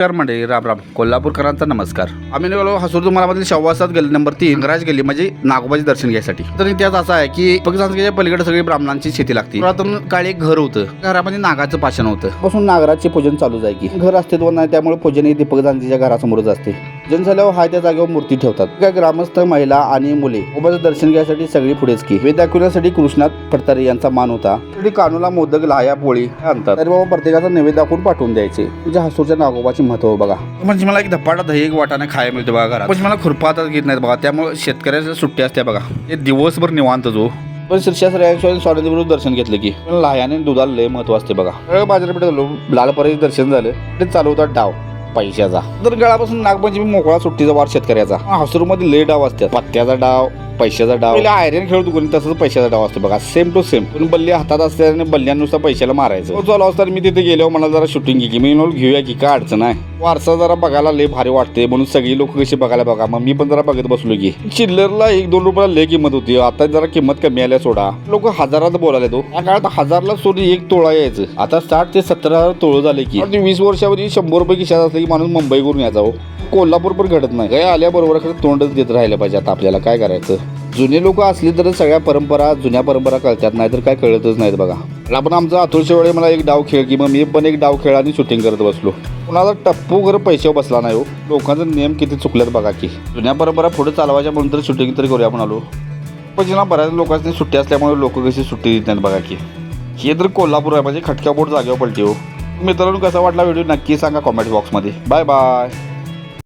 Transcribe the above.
नमस्कार मंडळी राम राम. कोल्हापूरकरांचा नमस्कार. आम्ही निघालो हसूर तुम्हाला शवासात गेली नंबर तीन गराज गेली म्हणजे नागोबाचे दर्शन घ्यायसाठी. तर इतिहास असा आहे की फक्त पलीकडे सगळी ब्राह्मणांची शेती लागते. पुरातन काळी एक घर होतं. घरामध्ये नागाचं पाषाण होतं. पासून नागराचे पूजन चालू आहे की. घर अस्तित्व नाही त्यामुळे पूजन हे दीपक गांधीच्या घरासमोरच असते. जन झाल्यावर हाय त्या जागेवर मूर्ती ठेवतात. काय ग्रामस्थ महिला आणि मुले उभाचं दर्शन घ्यायसाठी सगळी पुढेच की वेद दाखवण्यासाठी कृष्णात फडतारे यांचा मान होता. कानूला मोदक लाया पोळी आणतात. तरी बाबा प्रत्येकाचा नैवेद्य दाखवून पाठवून द्यायचे. तुझ्या हसूरच्या नागोबाची महत्त्व बघा. म्हणजे मला एक धपाटा दही एक वाटाने खायला मिळते बघा घरात. म्हणजे मला खुरपा आता घेत नाहीत बघा. त्यामुळे शेतकऱ्याच्या सुट्टी असते बघा. हे दिवसभर निवांत जो. पण श्रीशास्त्र स्वातंत्र्य दर्शन घेतलं की. पण लाह्याने दुधाला लय महत्त्व असते बघा. सगळं बाजारपेठ झालो लालपराचे दर्शन झालं. ते चालू होता डाव. पैशाचा. तर गळापासून नागपंचमी मोकळा सुट्टीचा वार शेतकऱ्याचा. हसूरमध्ये लय डाव असतात. पत्त्याचा डाव पैशाचा डाव. आयरन खेळतो कोणी तसंच पैशाचा डाव असतो बघा. सेम टू सेम पण बल्ली हातात असते आणि बल्ल्यानुसार पैशाला मारायचं. चालू असताना मी तिथे गेलो मला जरा शूटिंग की. मी म्हणून घेऊया की काय अडचण आहे? वारसा जरा बघायला लय भारी वाटते म्हणून सगळी लोक कशी बघायला बघा. मग मी पण जरा बघत बसलो की. चिल्लरला एक दोन रुपयाला लय किंमत होती. आता जरा किंमत कमी आल्या सोडा. लोक हजारात बोलायला तो या काळात हजारला सोडी एक तोळा यायचं. आता साठ ते सत्तर हजार तोळ झाले की. वीस वर्षावधी शंभर रुपये किशात असले की माणूस मुंबई करून यायचा हो. कोल्हापूर पण घडत नाही. काय आल्याबरोबर खरं तोंडच देत राहिलं पाहिजे आता आपल्याला. काय करायचं? जुने लोक असली तर सगळ्या परंपरा जुन्या परंपरा कळतात नाहीतर काय कळतच नाहीत बघा. मला पण आमचा अतुलच्या वेळी मला एक डाव खेळ की मग मी पण एक डाव खेळ आणि शूटिंग करत बसलो. कुणाला टप्पू घर पैसे बसला नाही हो. लोकांचा नियम किती चुकल्यात बघा की. जुन्या परंपरा पुढे चालवायच्या म्हणून तर शूटिंग तरी करूया आपण आलो. पण जेव्हा बऱ्याच लोकांची सुट्टी असल्यामुळे लोक कशी सुट्टी देत नाहीत बघा की. हे तर कोल्हापूर आहे म्हणजे खटक्या बोट जागेवर पलटी हो. मित्रांनो कसा वाटला व्हिडिओ नक्की सांगा कॉमेंट बॉक्समध्ये बाय बाय